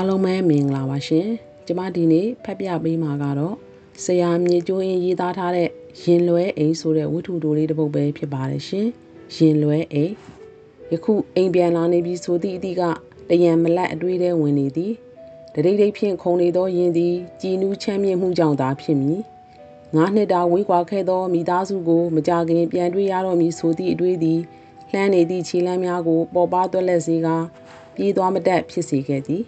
အားလုံးပဲမင်္ဂလာပါရှင်ကျမဒီနေ့ဖတ်ပြပေးမှာကတော့ဆရာမြေကျိုးရင်ရေးသားထားတဲ့ရင်လွဲအိမ်ဆိုတဲ့ဝတ္ထုတိုလေးတစ်ပုဒ်ပဲဖြစ်ပါတယ်ရှင်ရင်လွဲအိမ်ယခုအိမ်ပြန်လာနေပြီဆိုသည့်အသည့်ကတယံမလက်အတွေ့ထဲဝင်နေသည်တရိတ်ရိတ်ဖြင့်ခုံနေသောယင်သည်ကြည်နူးချမ်းမြေ့မှုကြောင့်သာဖြစ်မည်ငါးနှစ်တာဝေးကွာခဲ့သောမိသားစုကိုမကြခင်ပြန်တွေ့ရတော့မည်ဆိုသည့်အတွေ့သည်လှမ်းနေသည့်ခြေလမ်းများကိုပေါ်ပါသွက်လက်စေကပြေးသွားမတတ်ဖြစ်စေခဲ့သည်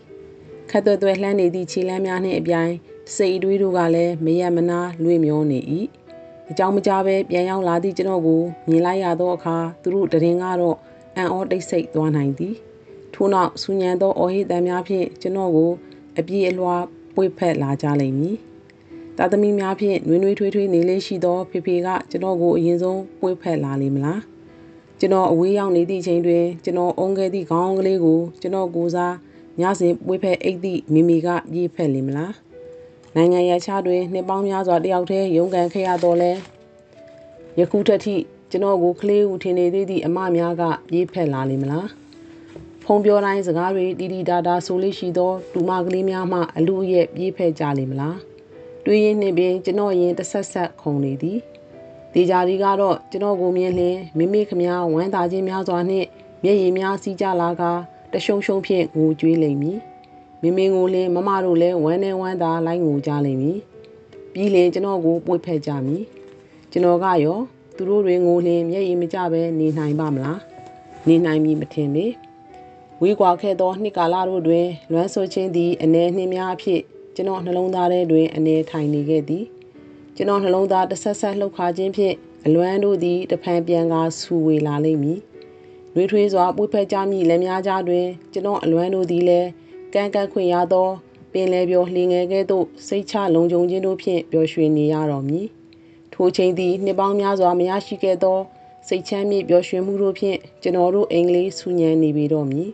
ခတ်သွဲ့သွဲလှမ်းနေသည့်ခြေလမ်းများနှင့်အပြိုင်စိတ်အတွေးတို့ကလည်းမရမနာလွင့်မျောနေ၏အကြောင်းမကြားပဲပြန်ရောက်လာသည့်ကျွန်တော်ကိုမြင်လိုက်ရသောအခါသူတို့တရင်ကတော့အံ့ဩတိတ်ဆိတ်သွားနိုင်သည်ထို့နောက်ဆူညံသောအော်ဟစ်တမ်းများဖြင့်ကျွန်တော်ကိုအပြည့်အလွှာပွေဖက်လာကြလိမ့်မည်သားသမီးများဖြင့်နွေးနွေးထွေးထွေးနေလေးရှိသောဖေဖေကကျွန်တော်ကိုအရင်ဆုံးပွေဖက်လာလိမ့်မလားကျွန်တော်အဝေးရောက်နေသည့်အချိန်တွင်ကျွန်တော်အုံခဲ့သည့်ခေါင်းကလေးကိုကျွန်တော်ကိုစား ညစဉ်ပွေးဖက်အိတ်သည့်မိမိကပြေးဖက်လိမ့်မလားနိုင်ငံရခြားတွင်နှစ်ပေါင်းများစွာတယောက်တည်းရုန်းကန်ခဲ့ရတော့လဲယခုထက်ထိကျွန်တော်ကိုကလေးဦးထင်နေသေးသည့်အမများကပြေးဖက်လာလိမ့်မလားဖုံပြောတိုင်းစကားတွေတီတီတာတာဆိုလေးရှိသောဒူမကလေးများမှအလူအရဲ့ပြေးဖက်ကြလိမ့်မလားတွေးရင်းနှင့်ပင်ကျွန်တော်ရင်တစ်ဆက်ဆက်ခုန်နေသည်တေဂျာဒီကတော့ကျွန်တော်ကိုမြင်လင်မိမိခမည်းဝမ်းသာခြင်းများစွာနှင့်မျက်ရည်များစီးကြလာက တရှုံရှုံဖြင့်ငိုကြွေးလိမ့်မည်မိမိငိုလင်မမတို့လည်းဝမ်းနဲ့ဝမ်းသာလိုက်ငိုကြလိမ့်မည်ပြီးလင်ကျွန်တော်ကိုပွေဖက်ကြမည်ကျွန်တော်ကရောသူတို့တွေငိုလင်မျက်ရည်မကျပဲနေနိုင်ပါမလားနေနိုင်မည်မထင်ပေဝေးကွာခဲ့သောနှစ်ကာလတို့တွင်လွမ်းဆိုခြင်းသည်အနေနှင်းများအဖြစ်ကျွန်တော်နှလုံးသားထဲတွင်အနေထိုင်နေခဲ့သည်ကျွန်တော်နှလုံးသားတဆက်ဆက်လှုပ်ခါခြင်းဖြင့်အလွမ်းတို့သည်တဖန်ပြန်ကာဆူဝေလာလိမ့်မည် နှွေးထွေးစွာပွေဖက်ကြမည်လည်းများကြားတွင်ကျွန်တော်အလွမ်းတို့သည်လည်းကန့်ကန့်ခွင့်ရသော ပင်လယ်ပြောလှင်ငယ်ကဲ့သို့စိတ်ချလုံခြုံခြင်းတို့ဖြင့်ပျော်ရွှင်နေရတော်မူထိုချိန်သည်နှစ်ပေါင်းများစွာမရရှိခဲ့သော စိတ်ချမ်းမြေ့ပျော်ရွှင်မှုတို့ဖြင့်ကျွန်တော်တို့အင်္ဂလိပ်ဆူညံနေပြီတော့မည်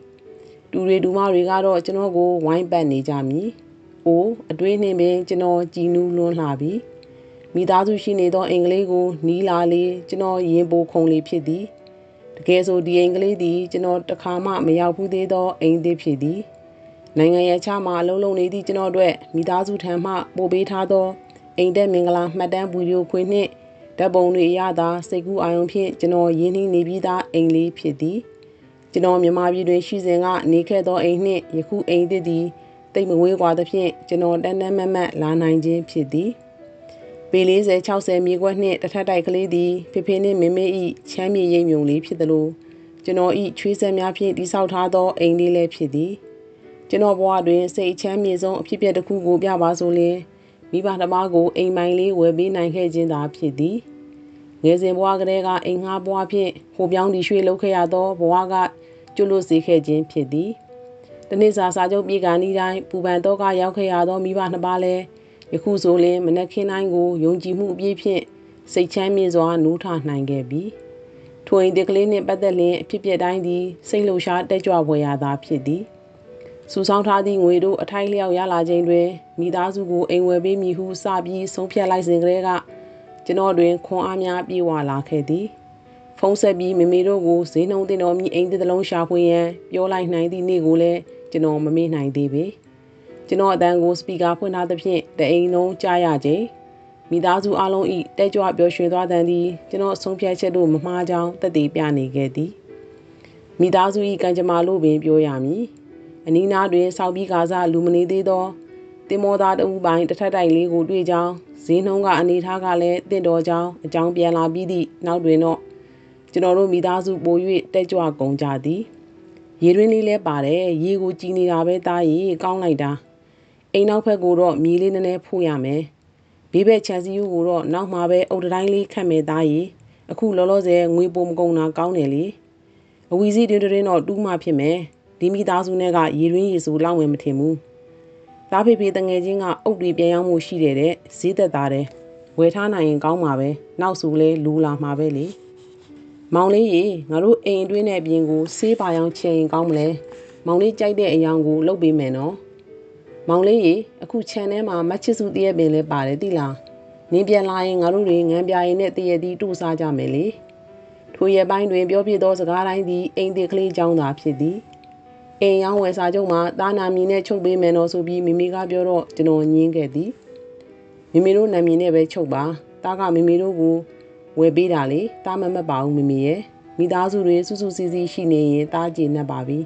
တူတွေဒူမတွေကတော့ကျွန်တော်ကိုဝိုင်းပတ်နေကြမည်။အိုးအတွေးနှင့်ပင်ကျွန်တော်ကြည်နူးလွန်းလှပြီ။မိသားစုရှိနေသောအင်္ဂလိပ်ကိုနီးလာလေကျွန်တော်ရင်ပိုခုံလေးဖြစ်သည်။ တကယ်ဆိုဒီအိမ်ကလေးသည်ကျွန်တော်တခါမှမရောက်ဘူးသေးသောအိမ်သေးဖြစ်သည်နိုင်ငံရဲ့ချမှာအလုံးလုံးနေသည့်ကျွန်တော်တို့မိသားစုထံမှပို့ပေးထားသောအိမ်သက်မင်္ဂလာမှတ်တမ်းဗီဒီယိုခွေနှင့်ဓာတ်ပုံတွေအရသာစိတ်ကူးအာရုံဖြင့်ကျွန်တော်ရင်းနှီးနေပြီးသားအိမ်လေးဖြစ်သည်ကျွန်တော်မြန်မာပြည်တွင်ရှိစဉ်ကနေခဲ့သောအိမ်နှင့်ယခုအိမ်သစ်သည်တိတ်မဝေးကွာသဖြင့်ကျွန်တော်တန်းတန်းမတ်မတ်လာနိုင်ခြင်းဖြစ်သည် ပေ40 60မြေခွက်နှင့်တထက်တိုက်ကလေးသည်ဖေဖေနှင့်မေမေ၏ချမ်းမြေရိပ်မြုံလေးဖြစ်သလိုကျွန်တော်၏ချွေးဆက်များဖြင့်တိဆောက်ထားသောအိမ်လေးလည်းဖြစ်သည်ကျွန်တော်ဘဝတွင်စိတ်ချမ်းမြေဆုံးအဖြစ်အပျက်တစ်ခုကိုပြပါဆိုလျင်မိဘတစ်ပါးကိုအိမ်ပိုင်လေးဝယ်ပေးနိုင်ခဲ့ခြင်းသာဖြစ်သည်ငယ်စဉ်ဘဝကတည်းကအိမ်ငှားဘဝဖြင့်ဟိုပြောင်းဒီရွှေ့လုပ်ခဲ့ရသောဘဝကကျွလွတ်စေခဲ့ခြင်းဖြစ်သည်တနေ့စာစာချုပ်ပြေကနီးတိုင်းပူပန်တော့ကရောက်ခဲ့ရသောမိဘနှစ်ပါးလည်း ယခုဆိုလင်မနက်ခင်းတိုင်းကိုယုံကြည်မှုအပြည့်ဖြင့်စိတ်ချမ်းမြေ့စွာနိုးထနိုင်ခဲ့ပြီထိုအိမ်တကလေးနှင့်ပတ်သက်လျင်အဖြစ်ပြတိုင်းသည်စိတ်လှုပ်ရှားတက်ကြွဖွယ်ရာသာဖြစ်သည်စူဆောင်းထားသည့်ငွေတို့အထိုက်လျောက်ရလာခြင်းတွင်မိသားစုကိုအိမ်ဝယ်ပေးမည်ဟုစပြီးဆုံးဖြတ်လိုက်စဉ်ကတည်းကကျွန်တော်တွင်ခွန်အားများပြေဝလာခဲ့သည်ဖုံးဆက်ပြီးမမေတို့ကိုဈေးနှုံတင်တော်မူအိမ်တစ်လုံးရှာဖွေရန်ပြောလိုက်နိုင်သည့်နေ့ကိုလည်းကျွန်တော်မမေ့နိုင်သေးပေ ကျွန်တော်အတန်းကိုစပီကာဖွင့်ထားသဖြင့်တအိမ်လုံးကြားရခြင်းမိသားစုအလုံးဤတက်ကြွပျော်ရွှင်သွားတဲ့သည်ကျွန်တော်ဆုံးဖြတ်ချက်တို့မမှားကြောင်းသက်သေပြနေခဲ့သည်မိသားစုဤကံကြမ္မာလို့ပင်ပြောရမည်အနီးနားတွင်စောက်ပြီးကားစားလူမနေသေးသောတင်မောသားတဦးပိုင်းတစ်ထက်တိုက်လေးကိုတွေ့ကြောင်းဈေးနှုန်းကအနေထားကလည်းတင့်တော်ကြောင်းအကြောင်းပြန်လာပြီးသည့်နောက်တွင်တော့ကျွန်တော်တို့မိသားစုပို၍တက်ကြွကုန်ကြသည်ရေတွင်းလေးလဲပါတယ်ရေကိုကြည်နေတာပဲတားရီကောင်းလိုက်တာ အိမ်နောက်ဘက်ကိုတော့မြေလေးနည်းနည်းဖို့ရမယ်ဘေးဘက်ခြံစည်းရိုးကိုတော့နောက်မှာပဲအုတ်တိုင်းလေးခတ်မယ်သားရီအခုလောလောဆယ်ငွေပုံမကုန်တာကောင်းတယ်လေအဝီစီတင်းတင်းတော့တူးမှဖြစ်မယ်ဒီမိသားစုနဲ့ကရေတွင်းရေစုလောက်ဝင်မထင်ဘူးသားဖေဖေတငယ်ချင်းကအုတ်တွေပြန်ရောက်မှုရှိတယ်တဲ့ဈေးသက်သားတယ်ဝယ်ထားနိုင်ရင်ကောင်းမှာပဲနောက်စုလဲလူလာမှာပဲလေမောင်လေးရေငါတို့အိမ်အတွင်းနဲ့ပြင်ကိုဆေးပါရောင်ချင်ရင်ကောင်းမလဲမောင်လေးကြိုက်တဲ့အယောင်ကိုလုပ်ပေးမယ်နော် မောင်လေးရေအခုခြံထဲမှာမချစ်စုတည့်ရပင်လဲပါတယ်တိလားနင်းပြန်လာရင်ငါတို့တွေငန်းပြရင်နဲ့တည့်ရသည်တူစားကြမယ်လေထိုရပိုင်းတွင်ပြောပြသောစကားတိုင်းသည်အိမ်သေးကလေးကြောင်းသာဖြစ်သည်အိမ်ရောင်းဝယ်စာချုပ်မှာတာနာမည်နဲ့ချုပ်ပေးမယ်နော်ဆိုပြီးမိမိကပြောတော့ကျွန်တော်ညင်းခဲ့သည်မိမိတို့နာမည်နဲ့ပဲချုပ်ပါတာကမိမိတို့ကိုဝယ်ပေးတာလေတာမမတ်ပါဘူးမိမိရဲ့မိသားစုတွေစုစုစည်းစည်းရှိနေရင်တာကြည်နေပါပြီ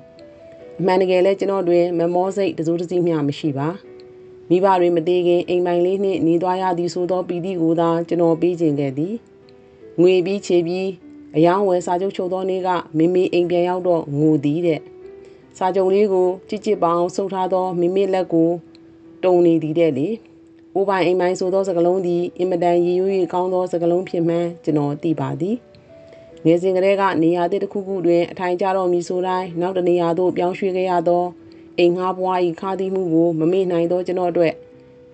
အမှန်တကယ်လဲကျွန်တော်တွင်မမောစိတ်တစိုးတစည်းမျှမရှိပါမိဘတွေမသေးခင်အိမ်ပိုင်လေးနှင့်နေသွားရသည်ဆိုသောပီတိကိုသာကျွန်တော်ပေးခြင်းခဲ့သည်ငွေပြီးချေပြီးအယောင်းဝယ်စာချုပ်ချုပ်သောနေ့ကမိမိအိမ်ပြန်ရောက်တော့ငိုသည်တဲ့စာချုပ်လေးကိုကြစ်ကြစ်ပေါအောင်ဆုပ်ထားသောမိမိလက်ကိုတုံနေသည်တဲ့လေ။အိုးပိုင်အိမ်ပိုင်ဆိုသောစကလုံးသည်အင်မတန်ရည်ရွယ်ကောင်းသောစကလုံးဖြစ်မှန်းကျွန်တော်သိပါသည်။ ငယ်စဉ်ကတည်းကနေရာတစ်ခုခုတွင်အထိုင်ကျတော့မည်ဆိုတိုင်းနောက်တနေရာသို့ပြောင်းရွှေ့ခဲ့ရသောအိမ်ငှားပွား၏ခါးသီးမှုကိုမမေ့နိုင်သောကျွန်တော်အတွက်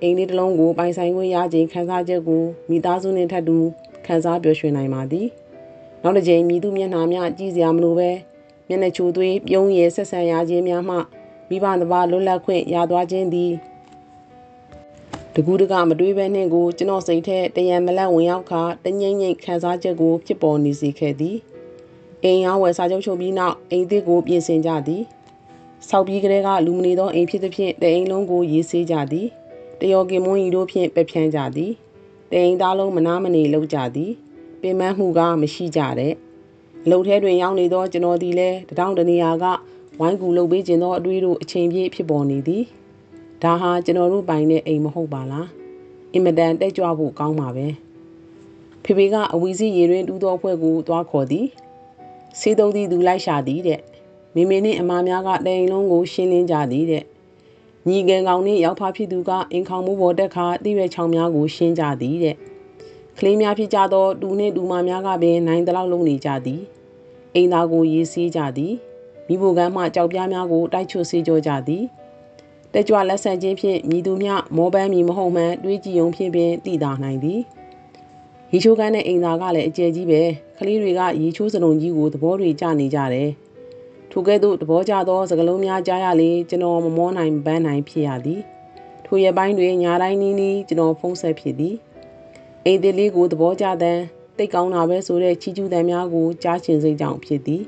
အိမ်လေးတစ်လုံးကိုပိုင်ဆိုင်ခွင့်ရခြင်းခံစားချက်ကိုမိသားစုနှင့်ထပ်တူခံစားပျော်ရွှင်နိုင်ပါသည်။နောက်တစ်ကြိမ်မိသူမျက်နှာများကြည့်စရာမလိုပဲမျက်နှာချိုသွေးပြုံးရည်ဆက်ဆံရခြင်းများမှမိဘတစ်ပါးလွတ်လပ်ခွင့်ရသွားခြင်းသည် တကူးတကမတွေးပဲနှင့်ကိုကျွန်တော်စိတ်ထဲတယံမလတ်ဝင်ရောက်ခါတငိမ့်ငိမ့်ခံစားချက်ကိုဖြစ်ပေါ်နေစေခဲ့သည်အိမ်ရောဝယ်စာချုပ်ချုပ်ပြီးနောက်အိမ်သစ်ကိုပြင်ဆင်ကြသည်ဆောက်ပြီးကလေးကလူမနေသောအိမ်ဖြစ်သဖြင့်တအိမ်လုံးကိုရေးဆေးကြသည်တယောကင်မွန်းရီတို့ဖြင့်ပက်ဖြန်းကြသည်တအိမ်သားလုံးမနာမနေလောက်ကြသည်ပင်မမှုကမရှိကြတဲ့အလုပ်ထဲတွင်ရောက်နေသောကျွန်တော်သည်လည်းတထောင်တနေရာကဝိုင်းကူလုပ်ပေးခြင်းသောအတွေ့အကြုံအချိန်ပြည့်ဖြစ်ပေါ်နေသည် ဒါဟာကျွန်တော်တို့ပိုင်တဲ့အိမ်မဟုတ်ပါလားအင်မတန်တက်ကြွဖို့ကောင်းပါပဲဖေဖေကအဝီစီရေတွင်တူးသောအဖွဲ့ကိုသွားခေါ်သည်စေးသုံးသည်သူလိုက်ရှာသည်တဲ့မိမိနှင့်အမများကတိမ်လုံးကိုရှင်းလင်းကြသည်တဲ့ညီငယ်ကောင်နှင့်ရောက်ဖဖြစ်သူကအင်ခေါင်မှုပေါ်တက်ခါတိရွယ်ချောင်များကိုရှင်းကြသည်တဲ့ကလေးများဖြစ်ကြသောတူနှင့်တူမများကပင်နိုင်တလောက်လုံးနေကြသည်အိမ်သားကိုရေးစည်းကြသည်မိဘကမ်းမှကြောက်ပြားများကိုတိုက်ချွတ်စေးကြောကြသည် တက်ကြွလက်ဆန်ခြင်းဖြင့်မြည်သူမျှမောပန်းမီမဟုတ်မှန်တွေးကြည့်ုံဖြင့်ပင်တည်တာနိုင်သည်ရီချိုးကန်းတဲ့အိမ်သားကလည်းအကျယ်ကြီးပဲကလေးတွေကရီချိုးစလုံးကြီးကိုသဘောတွေကျနေကြတယ်ထိုကဲ့သို့သဘောကျသောစကလုံးများကြားရလေကျွန်တော်မမောနိုင်ပန်းနိုင်ဖြစ်ရသည်ထိုရပိုင်းတွင်ညာတိုင်းနီးနီးကျွန်တော်ဖုံးဆက်ဖြစ်သည်အိမ်သေးလေးကိုသဘောကျတဲ့တိတ်ကောင်းတာပဲဆိုတဲ့ချီကျူးတန်များကိုကြားချင်စိတ်ကြောင့်ဖြစ်သည်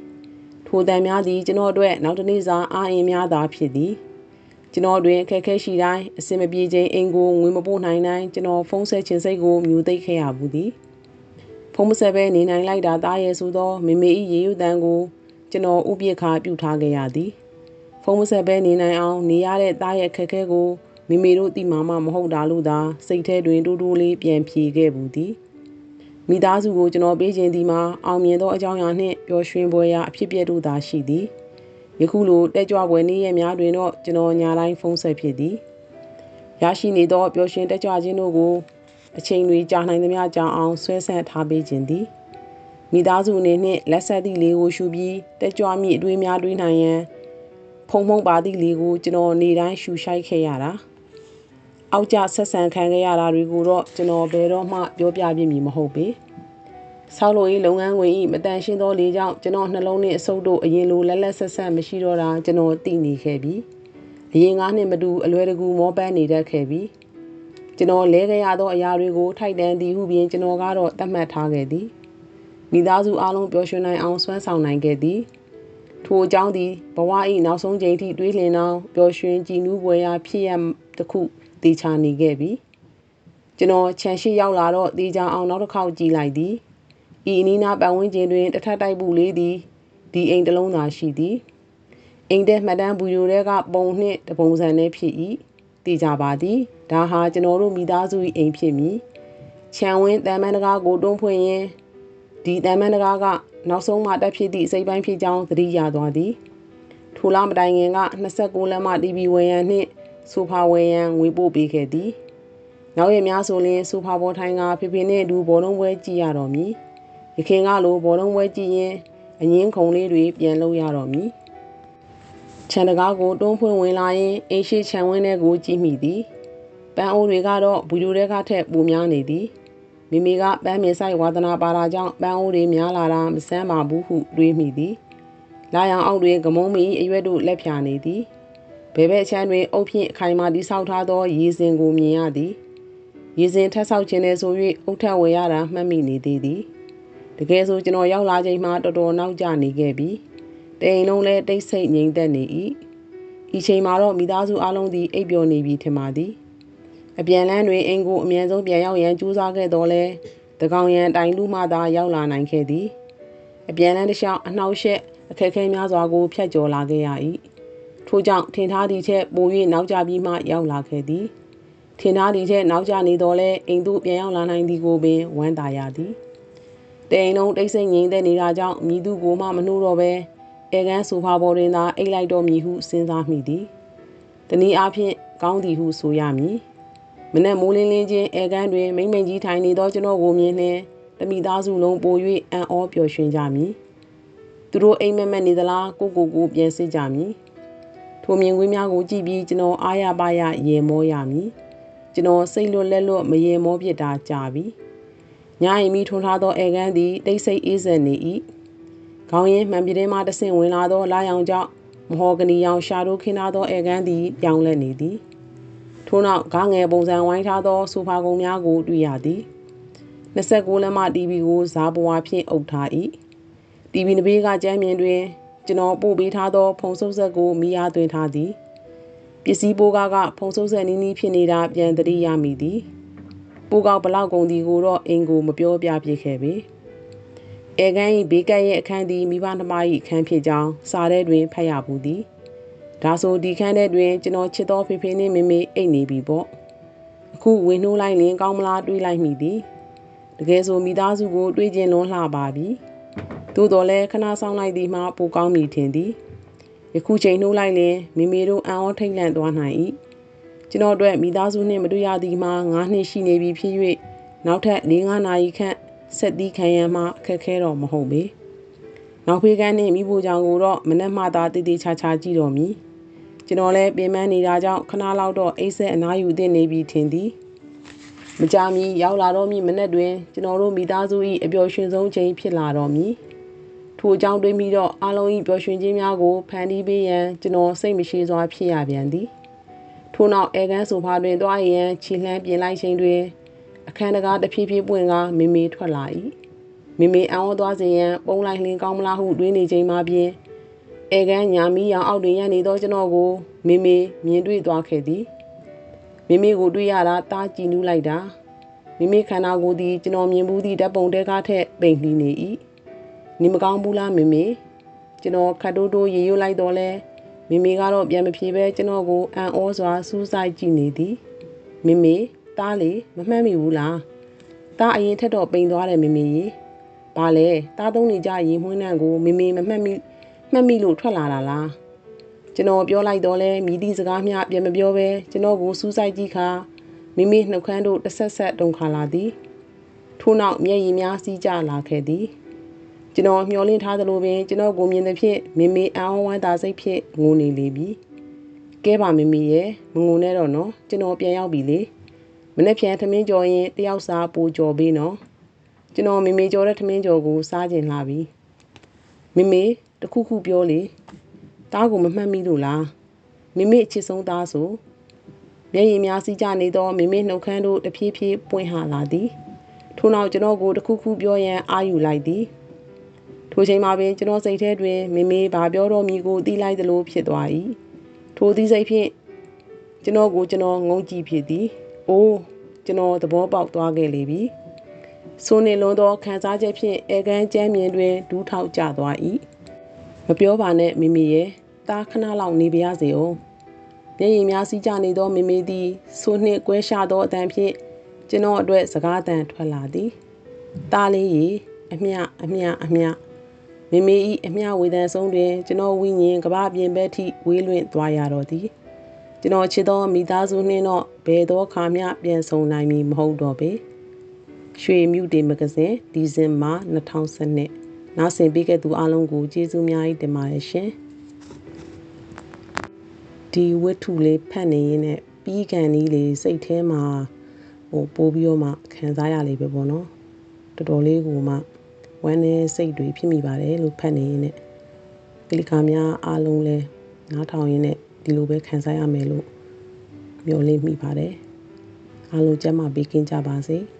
ထိုတန်များသည်ကျွန်တော်အတွက်နောက်တနေ့စာအာအင်များသာဖြစ်သည် ကျွန်တော်တွင်အခက်ခဲရှိတိုင်းအစင်မပြေခြင်းအိမ်ကိုငွေမပို့နိုင်တိုင်းကျွန်တော်ဖုန်းဆက်ခြင်းစိတ်ကိုမြူသိပ်ခဲ့ရဘူးသည်ဖုန်းမဆက်ပဲနေနိုင်လိုက်တာတားရဲဆိုသောမေမေ၏ရေယူတန်ကိုကျွန်တော်ဥပြစ်ခါပြုထားခဲ့ရသည်ဖုန်းမဆက်ပဲနေနိုင်အောင်နေရတဲ့တားရဲ့အခက်ခဲကိုမိမိတို့တိမာမမဟုတ်တာလို့သာစိတ်ထဲတွင်တိုးတိုးလေးပြန်ဖြေခဲ့ဘူးသည်မိသားစုကိုကျွန်တော်ပေးခြင်းဒီမှာအောင်မြင်သောအကြောင်းအရာနှင့်ပျော်ရွှင်ပွဲရာအဖြစ်ပြက်တို့သာရှိသည် ယခုလိုတက်ကြွပွဲနေ့ရက်များတွင်တော့ကျွန်တော်ညာတိုင်းဖုန်းဆက်ဖြစ်သည်ရရှိနေသောပျော်ရွှင်တက်ကြွခြင်းတို့ကိုအချိန်တွေကြာနိုင်သမျှကြာအောင်ဆွဲဆန့်ထားပေးခြင်းသည်မိသားစုအနေနဲ့လက်ဆက်သည့်လေးကိုရှုပြီးတက်ကြွမိအတွေ့များတွေးနိုင်ရန်ဖုံဖုံပါသည့်လေးကိုကျွန်တော်နေတိုင်းရှူရှိုက်ခဲ့ရတာအောက်ကျဆက်ဆံခံခဲ့ရတာတွေကိုတော့ကျွန်တော်ဘယ်တော့မှပြောပြပြမည်မဟုတ်ပေ ဆောက်လို့ရေးလုပ်ငန်းဝင်ဤမတန်ရှင်းသောလေးကြောင့်ကျွန်တော်နှလုံးနဲ့အဆုပ်တို့အရင်လိုလက်လက်ဆက်ဆက်မရှိတော့တာကျွန်တော်သိနေခဲ့ပြီအရင်ကားနဲ့မတူအလွယ်တကူမောပန်းနေတတ်ခဲ့ပြီကျွန်တော်လဲခဲ့ရသောအရာတွေကိုထိုက်တန်သည်ဟုပြင်ကျွန်တော်ကတော့သတ်မှတ်ထားခဲ့သည်မိသားစုအားလုံးပျော်ရွှင်နိုင်အောင်ဆွမ်းဆောင်နိုင်ခဲ့သည်ထိုအကြောင်းသည်ဘဝ၏နောက်ဆုံးချိန်ထိတွေးလင်အောင်ပျော်ရွှင်ကြည်နူးပွဲရာဖြစ်ရတစ်ခုတေချာနေခဲ့ပြီကျွန်တော်ခြံရှိရောက်လာတော့တေချာအောင်နောက်တစ်ခေါက်ကြည့်လိုက်သည် ဤအနီးနားပတ်ဝန်းကျင်တွင်တထတိုက်ပူလေးသည်ဒီအိမ်တစ်လုံးသာရှိသည်အိမ်တဲ့မှတ်တမ်းဘူရိုတွေကပုံနှင့်တပုံစံနဲ့ဖြစ်၏တေချာပါသည်ဒါဟာကျွန်တော်တို့မိသားစု၏အိမ်ဖြစ်မည်ခြံဝင်းတန်မန်တကားကိုတွန်းဖွင့်ရင်ဒီတန်မန်တကားကနောက်ဆုံးမှတက်ဖြစ်သည့်စိတ်ပိုင်းဖြစ်ကြောင်းသတိရသွားသည်ထိုလမတိုင်ခင်က29လမ်းမှ TV ဝယ်ရန်နှင့်ဆိုဖာဝယ်ရန်ငွေပို့ပေးခဲ့သည်နောက်ရများဆိုရင်ဆိုဖာပေါ်ထိုင်ကဖေဖေနှင့်အတူဘောလုံးပွဲကြည့်ရတော်မူရ ခင်ကလိုဘောလုံးပွဲကြည့်ရင်အငင်းခုံလေးတွေပြန်လုပ်ရတော့မည်ခြံတကားကိုတွန်းဖွင့်ဝင်လာရင်အိမ်ရှိခြံဝင်းထဲကိုကြည့်မိသည်ပန်းအိုးတွေကတော့ဘူဒိုတွေကထက်ပိုများနေသည်မိမိကပန်းမင်ဆိုင်ဝါသနာပါတာကြောင့်ပန်းအိုးတွေများလာတာမဆန်းပါဘူးဟုတွေးမိသည်လာရောင်အောက်တွင်ဂမုံမီအရွက်တို့လက်ဖြာနေသည်ဘဲဘဲချမ်းတွင်အုပ်ဖြင့်အခိုင်မာတိဆောက်ထားသောရေစင်ကိုမြင်ရသည်ရေစင်ထက်ဆောက်ခြင်းနဲ့ဆို၍အုတ်ထက်ဝယ်ရတာမှတ်မိနေသေးသည် တကယ်ဆိုကျွန်တော်ရောက်လာချိန်မှာတော်တော်နောက်ကျနေခဲ့ပြီတိမ်လုံးလဲတိတ်ဆိတ်ငြိမ်သက်နေ၏ဤချိန်မှာတော့မိသားစုအလုံးသည်အိပ်ပျော်နေပြီထင်ပါသည်အပြန်လန်းတွင်အင်ကိုအမြန်ဆုံးပြန်ရောက်ရန်ကြိုးစားခဲ့တော်လဲတကောင်ရန်တိုင်လူမှသာရောက်လာနိုင်ခဲ့သည်အပြန်လန်းတစ်လျှောက်အနှောက်ယှက်အခက်အခဲများစွာကိုဖျက်ကျော်လာခဲ့ရ၏ထို့ကြောင့်ထင်ထားသည့်ချက်ပို၍နောက်ကျပြီးမှရောက်လာခဲ့သည်ထင်ထားသည့်ချက်နောက်ကျနေတော့လဲအိမ်သို့ပြန်ရောက်လာနိုင်သည်ကိုပင်ဝမ်းသာရသည် တိမ်လုံးတိတ်ဆိတ်ငြိမ်သက်နေတာကြောင့်မိသူကိုမှမနှိုးတော့ပဲအဲကန်းဆိုဖာပေါ်တွင်သာအိတ်လိုက်တော်မည်ဟုစဉ်းစားမိသည်တနည်းအားဖြင့်ကောင်းသည်ဟုဆိုရမည်မနက်မိုးလင်းလင်းချင်းအဲကန်းတွင်မိမ့်မိန်ကြီးထိုင်နေသောကျွန်တော်ကိုမြင်နှင့်တမိသားစုလုံးပို၍အံ့ဩပျော်ရွှင်ကြမည်သူတို့အိမ်မက်မက်နေသလားကိုကိုကိုပြန်စစ်ကြမည်ထိုမြင်ကွင်းများကိုကြည့်ပြီးကျွန်တော်အားရပါရရေမောရမည်ကျွန်တော်စိတ်လွတ်လက်လွတ်မရေမောဖြစ်တာကြာပြီ ညအိမ်မီထွန်ထားသောအဲကန်းသည်တိတ်ဆိတ်အေးစက်နေ၏ခေါင်းရင်းမှန်ပြတင်းမှတဆင့်ဝင်လာသောလာရောင်ကြောင့်မဟောကနီရောင်ရှာတို့ခင်းထားသောအဲကန်းသည်ပြောင်းလဲနေသည်ထို့နောက်ဂငယ်ပုံစံဝိုင်းထားသောဆိုဖာကုံများကိုတွေ့ရသည်29လက်မ TV ကိုဇာပွားဖြင့်အုပ်ထား၏တီဗီနဘေးကကြမ်းမြင်တွင်ကျွန်တော်ပို့ပေးထားသော ဖုံဆုပ်ဆက်ကိုမိအားသွင်းထားသည်ပစ္စည်းပိုးကားကဖုံဆုပ်ဆက်နီးနီးဖြစ်နေတာပြန်သတိရမိသည် ပိုးကောက်ဘလောက်ကုန်သည်ကိုတော့အင်ကိုမပြောပြပြခဲ့ပေအဲကန်း၏ဘေးကပ်ရဲ့အခန်းသည်မိဘနှမ၏အခန်းဖြစ်ကြောင်းစာထဲတွင်ဖတ်ရဘူးသည်ဒါဆိုဒီခန်းထဲတွင်ကျွန်တော်ချစ်သောဖေဖေနှင့်မေမေအိတ်နေပြီပေါ့အခုဝင်နှိုးလိုက်ရင်ကောင်းမလားတွေးလိုက်မိသည်တကယ်ဆိုမိသားစုကိုတွေးကျင်လွန်းလှပါပြီသို့တော်လည်းခဏဆောင်လိုက်သည်မှပိုကောင်းမိထင်သည်ယခုချိန်နှိုးလိုက်ရင်မိမိတို့အံ့ဩထိတ်လန့်သွားနိုင်၏ ကျွန်တော်တို့မိသားစုနှင့်မတွေ့ရသည်မှာ9နှစ်ရှိနေပြီဖြစ်၍နောက်ထပ်4-5နာရီခန့်ဆက်သီးခံရမှအခက်ခဲတော့မဟုတ်ပေနောက်ဖေးကန်းနှင့်မိဖို့ကြောင့်ကိုတော့မနှက်မှသာတည်တည်ချာချာကြည့်တော်မူကျွန်တော်လည်းပြင်ပန်းနေတာကြောင့်ခဏလောက်တော့အိတ်ဆက်အနားယူသင့်နေပြီထင်သည်မကြမီရောက်လာတော့မည်မနေ့တွင်ကျွန်တော်တို့မိသားစု၏အပျော်ရွှင်ဆုံးချိန်ဖြစ်လာတော့မည်ထိုအကြောင်းတွေးပြီးတော့အားလုံး၏ပျော်ရွှင်ခြင်းများကိုဖန်တီးပေးရန်ကျွန်တော်စိတ်မရှိစွာဖြစ်ရပြန်သည် ထို့နောက်အဲကန်းဆိုဖာတွင်တွားရန်ခြေလှမ်းပြင်လိုက်ချိန်တွင် အခန်းတကားတဖြည်းဖြည်းပွင့်ကမေမေထွက်လာ၏မေမေအံ့ဩသွားစေရန်ပုံလိုက်လင်းကောင်းမလားဟုတွေးနေချိန်မှာပြင်အဲကန်းညာမီရောင်အောက်တွင်ရနေသောကျွန်တော်ကိုမေမေမြင်တွေ့သွားခဲ့သည်မိမိကိုတွေ့ရတာတားကြည်နူးလိုက်တာမိမိခန္ဓာကိုယ်သည်ကျွန်တော်မြင်ဘူးသည့်ဓာတ်ပုံတဲကားထက်ပိန်လှီးနေ၏နေမကောင်းဘူးလားမိမိကျွန်တော်ခတ်တိုးတိုးရေရွတ်လိုက်တော့လဲ မိမိကတော့ပြန်မဖြေပဲကျွန်တော်ကိုအံ့ဩစွာစူးစိုက်ကြည့်နေသည်မိမိတားလေမမှတ်မိဘူးလားတားအရင်ထက်တော့ပိန်သွားတယ်မိမိရေဘာလဲတားသုံးနေကြရင်မွှင်းနှံကိုမိမိမမှတ်မိမှတ်မိလို့ထွက်လာတာလားကျွန်တော်ပြောလိုက်တော့လဲမိသည့်စကားမျှပြန်မပြောပဲကျွန်တော်ကိုစူးစိုက်ကြည့်ခါမိမိနှုတ်ခမ်းတို့တစ်ဆက်ဆက်တုန်ခါလာသည်ထို့နောက်မျက်ရည်များစီးကျလာခဲ့သည် ကျွန်တော်မျောလင့်ထားသလိုပင်ကျွန်တော်ကိုမြင်သဖြင့်မိမိအံဝမ်းသာစိတ်ဖြင့်ငိုနေလေပြီကဲပါမိမိရဲ့မငုံနဲ့တော့နော်ကျွန်တော်ပြန်ရောက်ပြီလေမနေ့ပြန်ထမင်းကြော်ရင်တယောက်စားပူကြော်ပေးနော်ကျွန်တော်မိမိကြော်တဲ့ထမင်းကြော်ကိုစားကျင်လာပြီမိမိတခုခုပြောလေတားကိုမမှတ်မိလို့လားမိမိအချစ်ဆုံးသားဆိုမျက်ရည်များစီးကျနေသောမိမိနှုတ်ခမ်းတို့တဖြည်းဖြည်းပွင့်ဟလာသည်ထို့နောက်ကျွန်တော်ကိုတခုခုပြောရန်အာယူလိုက်သည် ထိုချိန်မှာပင်ကျွန်တော်စိတ်ထဲတွင်မိမိဘာပြောတော့မည်ကိုသိလိုက်သလိုဖြစ်သွား၏ထိုသည့်စိတ်ဖြင့်ကျွန်တော်ကိုကျွန်တော်ငုံကြည့်ဖြစ်သည်အိုးကျွန်တော်သဘောပေါက်သွားခဲ့လေပြီဆိုနေလွန်သောခံစားချက်ဖြင့်အေကန်းကျမ်းမြင်တွင်ဒူးထောက်ကျသွား၏မပြောပါနဲ့မိမိရဲ့တားခဏလောက်နေပါရစေအောင်မျက်ရည်များစီးကျနေသောမိမိသည်ဆိုနှင့်ကွဲရှာသောအတန်ဖြင့်ကျွန်တော်အတွက်စကားတန်ထွက်လာသည်တားလေးရီအမျှအမျှအမျှ မိမိ၏အမျှဝေဒန်ဆုံးတွင်ကျွန်တော်ဝိညာဉ်ကပပြင်ဘက်ထိဝေးလွင့်သွားရတော့သည်ကျွန်တော်ချစ်သောမိသားစုနှင့်တော့ဘယ်သောခါမျှပြန်ဆုံနိုင်မည်မဟုတ်တော့ပေရွှေမြူတေမဂဇင်းဒီဇင်ဘာ2012နားဆင်ပေးခဲ့သူအားလုံးကိုကျေးဇူးများတင်ပါတယ်ရှင်ဒီဝတ္ထုလေးဖတ်နေရင်လည်းပြီးခံနည်းလေးစိတ်ထဲမှာဟိုပိုးပြီးတော့မှခံစားရလိမ့်ပဲပေါ့နော်တော်တော်လေးကိုမှ ဝမ်းနဲ့စိတ်တွေဖြစ်မိပါတယ်လို့ဖတ်နေရင်လည်းကလီကာများအားလုံးလဲနားထောင်ရင်းနဲ့ဒီလိုပဲခံစားရမယ်လို့မျှော်လင့်မိပါတယ်အားလုံးကျမ်းမာပေးကင်းကြပါစေ။